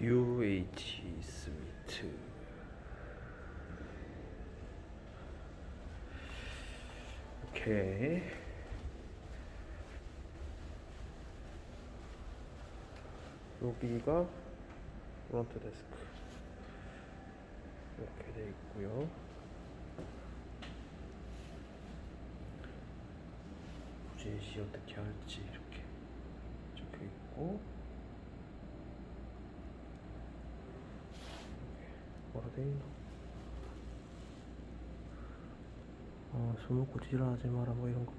UH 스미트. 오케이. 여기가 프론트 데스크. 이렇게 돼 있고요. 제시 어떻게 할지 이렇게 적혀 있고 뭐라 돼? 어, 술 먹고 지랄하지 마라 뭐 이런 거네.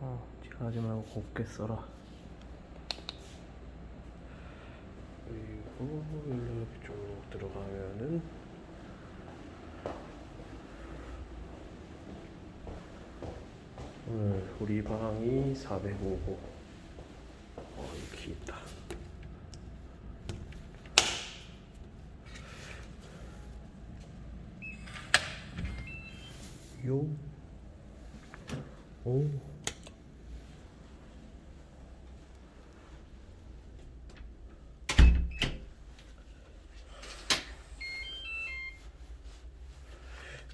어, 지랄하지 말고 곱게 써라. 그리고 이렇게 쭉 들어가면은 오늘 우리 방이 405호 어, 이렇게 있다. 요. 오.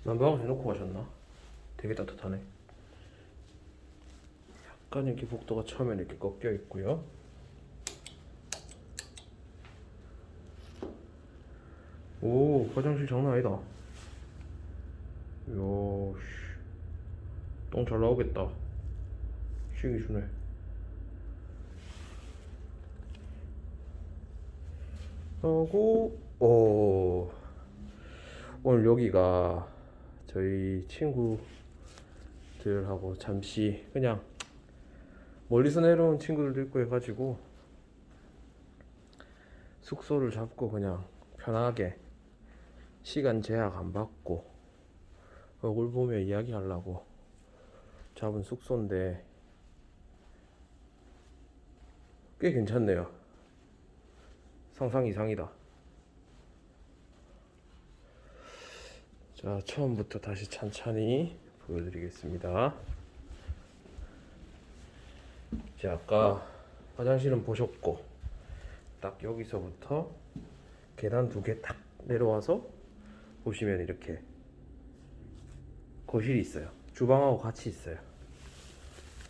난방을 해놓고 가셨나? 되게 따뜻하네. 약간 이렇게 복도가 처음에 이렇게 꺾여 있고요. 오, 화장실 장난 아니다. 요, 씨. 똥 잘 나오겠다. 쉬기 주네. 하고, 오. 오늘 여기가 저희 친구들하고 잠시 그냥 멀리서 내려온 친구들도 있고 해가지고 숙소를 잡고 그냥 편하게 시간 제약 안 받고 얼굴 보며 이야기하려고 잡은 숙소인데 꽤 괜찮네요. 상상 이상이다. 자, 처음부터 다시 찬찬히 보여드리겠습니다. 자, 아까 화장실은 보셨고, 딱 여기서부터 계단 두 개 딱 내려와서 보시면 이렇게 거실이 있어요. 주방하고 같이 있어요.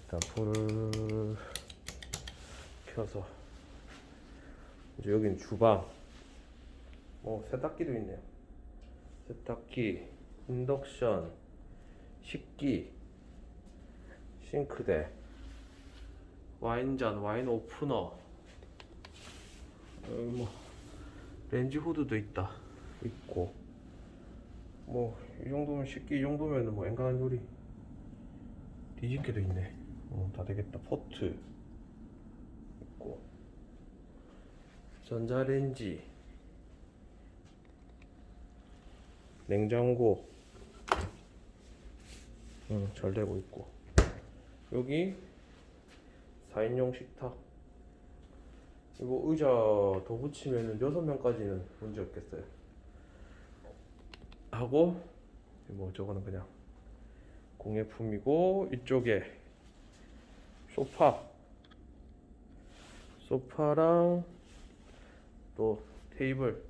일단 불을 켜서 이제 여기는 주방. 어, 세탁기도 있네요. 세탁기, 인덕션, 식기, 싱크대, 와인잔, 와인 오프너, 뭐 렌즈 후드도 있다, 있고, 뭐 이 정도면 식기 이 정도면은 뭐 엔간한 요리. 뒤집게도 있네. 어, 다 되겠다. 포트. 있고, 전자레인지. 냉장고. 응, 잘 되고 있고. 여기 4인용 식탁. 이거 의자 더 붙이면은 6명까지는 문제 없겠어요 하고 뭐 저거는 그냥 공예품이고 이쪽에 소파. 소파랑 또 테이블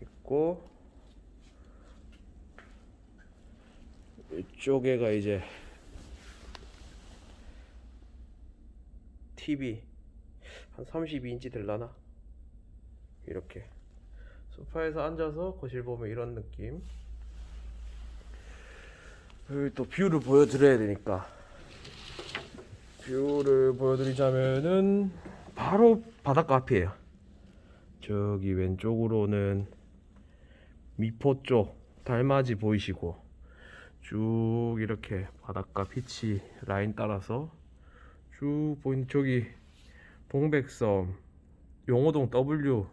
있고 이쪽에가 이제 TV 한 32인치 될라나? 이렇게 소파에서 앉아서 거실 보면 이런 느낌. 여기 또 뷰를 보여드려야 되니까. 뷰를 보여드리자면은 바로 바닷가 앞이에요. 저기 왼쪽으로는 미포 쪽 달맞이 보이시고 쭉 이렇게 바닷가 빛이 라인 따라서 쭉 보이는 저기 동백섬 용호동 W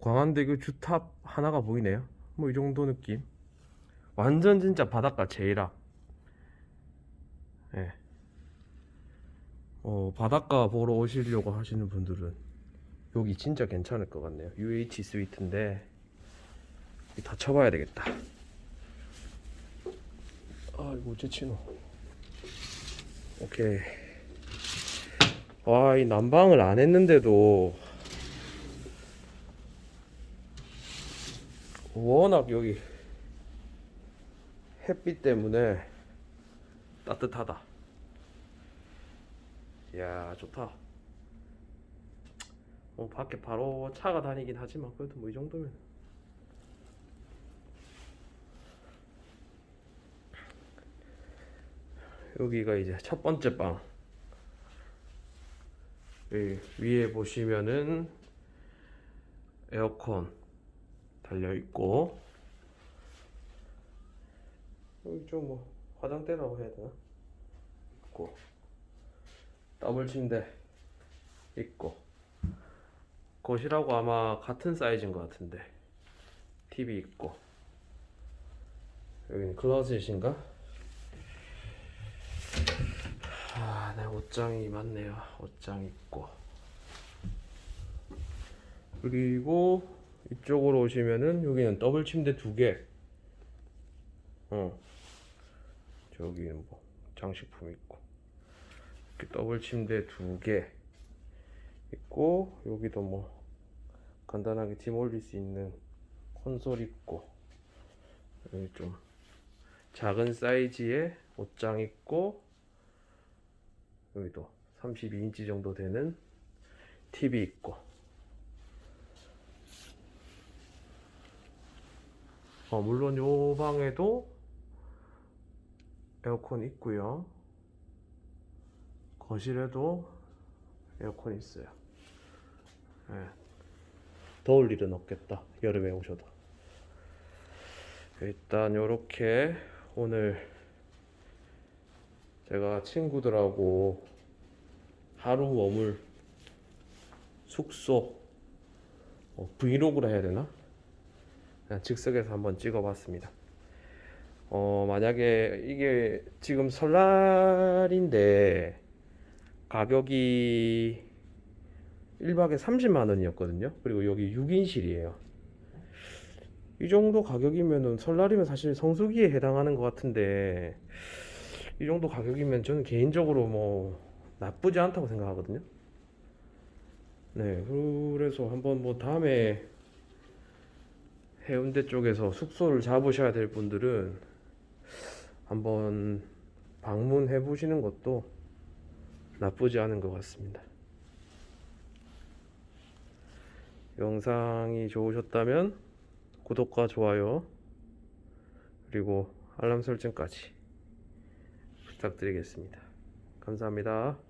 광안대교 주탑 하나가 보이네요. 뭐 이 정도 느낌. 완전 진짜 바닷가 제일앞 예. 어, 바닷가 보러 오시려고 하시는 분들은 여기 진짜 괜찮을 것 같네요. UH 스위트인데 이다 쳐봐야 되겠다. 아 이거 어째 치노? 오케이. 와, 이 난방을 안 했는데도 워낙 여기 햇빛 때문에 따뜻하다. 이야, 좋다. 뭐 밖에 바로 차가 다니긴 하지만 그래도 뭐 이 정도면 여기가 이제 첫 번째 방. 이 위에 보시면은 에어컨 달려 있고 여기 좀 뭐 화장대라고 해야 되나? 있고 더블 침대 있고 거실하고 아마 같은 사이즈인 것 같은데 TV 있고 여기는 클로셋인가? 아, 네 옷장이 많네요. 옷장 있고 그리고 이쪽으로 오시면은 여기는 더블 침대 두 개. 어. 저기는 뭐 장식품 있고 이렇게 더블 침대 두 개 있고 여기도 뭐 간단하게 짐 올릴 수 있는 콘솔 있고 여기 좀 작은 사이즈의 옷장 있고 여기도 32인치 정도 되는 TV 있고 어, 물론 요 방에도 에어컨 있고요 거실에도 에어컨 있어요 예. 더울 일은 없겠다 여름에 오셔도 일단 요렇게 오늘 제가 친구들하고 하루 머물 숙소 어, 브이로그라 해야 되나? 즉석에서 한번 찍어봤습니다. 어, 만약에 이게 지금 설날인데 가격이 1박에 30만 원이었거든요. 그리고 여기 6인실이에요. 이 정도 가격이면은 설날이면 사실 성수기에 해당하는 것 같은데 이 정도 가격이면 저는 개인적으로 뭐 나쁘지 않다고 생각하거든요. 네, 그래서 한번 뭐 다음에 해운대 쪽에서 숙소를 잡으셔야 될 분들은 한번 방문해 보시는 것도 나쁘지 않은 것 같습니다. 영상이 좋으셨다면 구독과 좋아요 그리고 알람 설정까지 부탁드리겠습니다. 감사합니다.